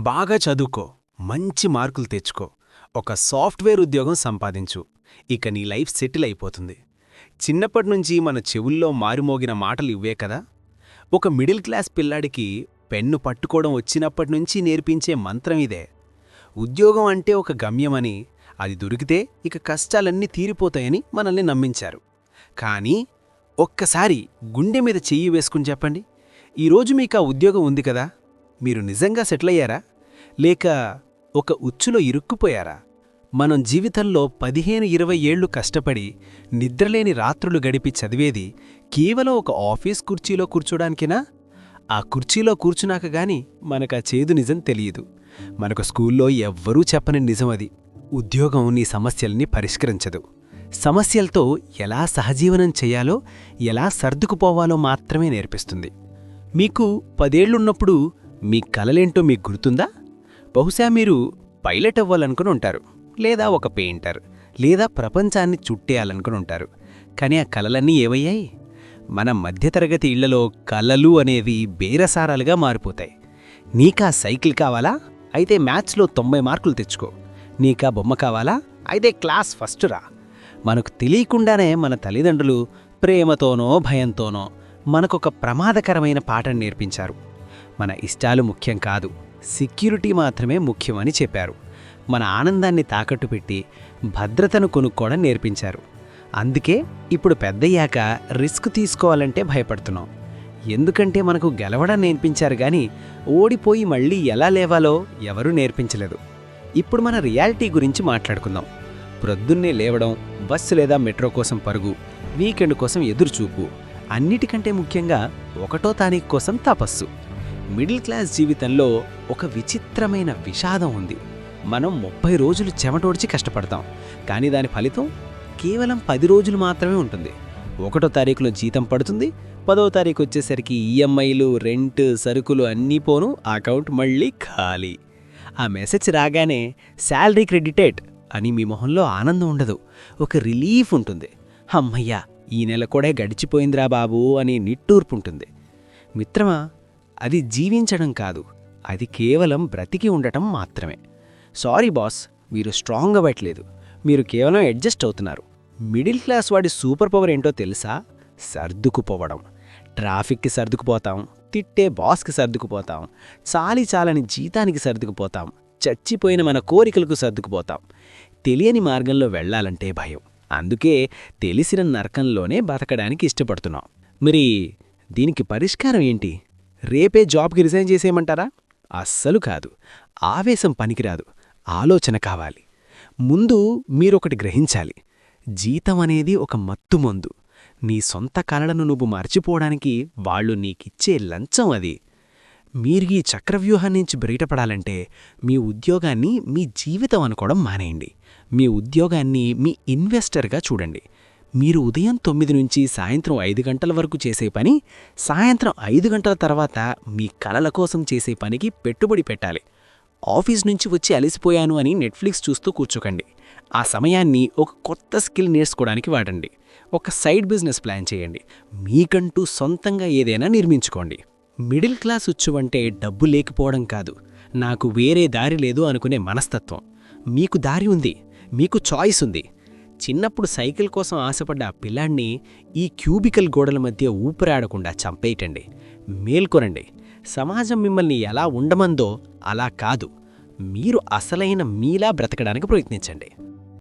బాగా చదువుకో మంచి మార్కులు తెచ్చుకో ఒక సాఫ్ట్వేర్ ఉద్యోగం సంపాదించు ఇక నీ లైఫ్ సెటిల్ అయిపోతుంది. చిన్నప్పటినుంచి మన చెవుల్లో మారుమోగిన మాటలు ఇవ్వే కదా? ఒక మిడిల్ క్లాస్ పిల్లాడికి పెన్ను పట్టుకోవడం వచ్చినప్పటినుంచి నేర్పించే మంత్రం ఇదే. ఉద్యోగం అంటే ఒక గమ్యమని అది దొరికితే ఇక కష్టాలన్నీ తీరిపోతాయని మనల్ని నమ్మించారు. కానీ ఒక్కసారి గుండె మీద చెయ్యి వేసుకుని చెప్పండి ఈరోజు మీకు ఆ ఉద్యోగం ఉంది కదా? మీరు నిజంగా సెటిల్ అయ్యారా? లేక ఒక ఉచ్చులో ఇరుక్కుపోయారా? మనం జీవితంలో పదిహేను ఇరవై ఏళ్ళు కష్టపడి నిద్రలేని రాత్రులు గడిపి చదివేది కేవలం ఒక ఆఫీస్ కుర్చీలో కూర్చోడానికినా? ఆ కుర్చీలో కూర్చున్నాక గాని ఆ చేదు నిజం తెలియదు. మనకు స్కూల్లో ఎవ్వరూ చెప్పని నిజం అది ఉద్యోగం నీ సమస్యల్ని పరిష్కరించదు. సమస్యలతో ఎలా సహజీవనం చేయాలో ఎలా సర్దుకుపోవాలో మాత్రమే నేర్పిస్తుంది. మీకు పదేళ్ళున్నప్పుడు మీ కలలేంటో మీకు గుర్తుందా? బహుశా మీరు పైలట్ అవ్వాలనుకుని ఉంటారు లేదా ఒక పెయింటర్ లేదా ప్రపంచాన్ని చుట్టేయాలనుకుని ఉంటారు. కానీ ఆ కలలన్నీ ఏవయ్యాయి మన మధ్యతరగతి ఇళ్ళలో కలలు అనేవి బేరసారాలుగా మారిపోతాయి. నీకా సైకిల్ కావాలా? అయితే మ్యాథ్స్లో తొంభై మార్కులు తెచ్చుకో. నీకా బొమ్మ కావాలా? అయితే క్లాస్ ఫస్ట్ రా. మనకు తెలియకుండానే మన తల్లిదండ్రులు ప్రేమతోనో భయంతోనో మనకొక ప్రమాదకరమైన పాఠం నేర్పించారు. మన ఇష్టాలు ముఖ్యం కాదు. సెక్యూరిటీ మాత్రమే ముఖ్యమని చెప్పారు. మన ఆనందాన్ని తాకట్టు పెట్టి భద్రతను కొనుక్కోవడం నేర్పించారు. అందుకే ఇప్పుడు పెద్దయ్యాక రిస్క్ తీసుకోవాలంటే భయపడుతున్నాం. ఎందుకంటే మనకు గెలవడం నేర్పించారు కానీ ఓడిపోయి మళ్ళీ ఎలా లేవాలో ఎవరూ నేర్పించలేదు. ఇప్పుడు మన రియాలిటీ గురించి మాట్లాడుకుందాం. ప్రొద్దున్నే లేవడం బస్సు లేదా మెట్రో కోసం పరుగు వీకెండ్ కోసం ఎదురుచూపు అన్నిటికంటే ముఖ్యంగా ఒకటో తారీఖు కోసం తపస్సు. మిడిల్ క్లాస్ జీవితంలో ఒక విచిత్రమైన విషాదం ఉంది. మనం ముప్పై రోజులు చెమటోడ్చి కష్టపడతాం. కానీ దాని ఫలితం కేవలం పది రోజులు మాత్రమే ఉంటుంది. ఒకటో తారీఖులో జీతం పడుతుంది. పదో తారీఖు వచ్చేసరికి ఈఎంఐలు రెంట్ సరుకులు అన్నీ పోను. ఆ అకౌంట్ మళ్ళీ ఖాళీ. ఆ మెసేజ్ రాగానే శాలరీ క్రెడిటెడ్ అని మీ మొహంలో ఆనందం ఉండదు. ఒక రిలీఫ్ ఉంటుంది. అమ్మయ్యా ఈ నెల కూడా గడిచిపోయిందిరా బాబూ అని నిట్టూర్పు ఉంటుంది. మిత్రమా అది జీవించడం కాదు. అది కేవలం బ్రతికి ఉండటం మాత్రమే. సారీ బాస్ మీరు స్ట్రాంగ్ అవ్వట్లేదు. మీరు కేవలం అడ్జస్ట్ అవుతున్నారు. మిడిల్ క్లాస్ వాడి సూపర్ పవర్ ఏంటో తెలుసా? సర్దుకుపోవడం. ట్రాఫిక్కి సర్దుకుపోతాం. తిట్టే బాస్కి సర్దుకుపోతాం. చాలి చాలని జీతానికి సర్దుకుపోతాం. చచ్చిపోయిన మన కోరికలకు సర్దుకుపోతాం. తెలియని మార్గంలో వెళ్ళాలంటే భయం. అందుకే తెలిసిన నరకంలోనే బతకడానికి ఇష్టపడుతున్నాం. మరి దీనికి పరిష్కారం ఏంటి? రేపే జాబ్కి రిజైన్ చేసేయమంటారా? అస్సలు కాదు. ఆవేశం పనికిరాదు. ఆలోచన కావాలి. ముందు మీరొకటి గ్రహించాలి. జీతం అనేది ఒక మత్తుమందు నీ సొంత కలలను నువ్వు మర్చిపోవడానికి వాళ్ళు నీకిచ్చే లంచం అది. మీరు ఈ చక్రవ్యూహం నుంచి బయటపడాలంటే మీ ఉద్యోగాన్ని మీ జీవితం అనుకోవడం మానేయండి. మీ ఉద్యోగాన్ని మీ ఇన్వెస్టర్గా చూడండి. మీరు ఉదయం తొమ్మిది నుంచి సాయంత్రం ఐదు గంటల వరకు చేసే పని సాయంత్రం ఐదు గంటల తర్వాత మీ కలల కోసం చేసే పనికి పెట్టుబడి పెట్టాలి. ఆఫీస్ నుంచి వచ్చి అలసిపోయాను అని నెట్ఫ్లిక్స్ చూస్తూ కూర్చోకండి. ఆ సమయాన్ని ఒక కొత్త స్కిల్ నేర్చుకోవడానికి వాడండి. ఒక సైడ్ బిజినెస్ ప్లాన్ చేయండి. మీకంటూ సొంతంగా ఏదైనా నిర్మించుకోండి. మిడిల్ క్లాస్ ఉచ్చువంటే డబ్బు లేకపోవడం కాదు. నాకు వేరే దారి లేదు అనుకునే మనస్తత్వం. మీకు దారి ఉంది. మీకు చాయిస్ ఉంది. చిన్నప్పుడు సైకిల్ కోసం ఆశపడ్డ ఆ పిల్లాన్ని ఈ క్యూబికల్ గోడల మధ్య ఊపిరాడకుండా చంపేయటండి. మేల్కొనండి సమాజం మిమ్మల్ని ఎలా ఉండమందో అలా కాదు. మీరు అసలైన మీలా బ్రతకడానికి ప్రయత్నించండి.